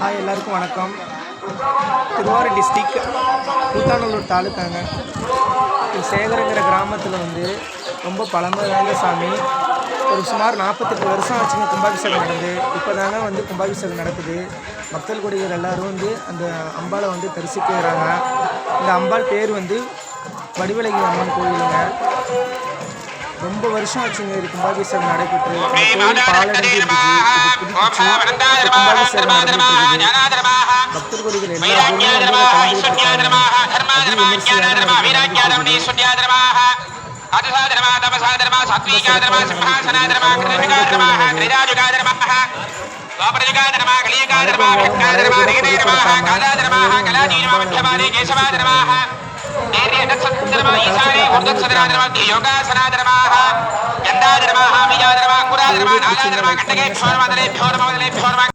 Hi எல்லாருக்கும் வணக்கம். Thiruvarur district Koothanallur தாலுக்காங்க. சேகரங்கிற கிராமத்தில் வந்து ரொம்ப பழமை வாய்ந்த சாமி. ஒரு சுமார் நாற்பத்தெட்டு வருஷம் ஆச்சுங்க கும்பாபிஷேகம் நடந்து. இப்போ தாங்க வந்து கும்பாபிஷேகம் நடக்குது. மக்கள் குடிகள் எல்லாரும் வந்து அந்த அம்பாளை வந்து தரிசிக்கிறாங்க. இந்த அம்பாள் பேர் வந்து வடிவலகி அம்மன் கோயிலுங்க. ரொம்ப வருஷம் ஆச்சுங்க இது கும்பாபிஷேகம் நடைபெற்று. భక్తుల గురించి అతిసాధర్మ తపసాధర్మ సాత్వికాధర్మ సింహాసనాధర్మ కృతికాధర్మ త్రిజాయుగాధర్మ లోపరయుగాధర్మ కలియుగాధర్మ వ్యక్తాధర్మ రేణేర్మ కాలాధర్మ కళాధీర్మ మధ్యమానే కేశవాధర్మ ఈశానే హృదత్సదనాధర్మ యోగాసనాధర్మ அதி விமர்சையாக நடந்துட்டு இருக்குது. யோகாசனாதரமாக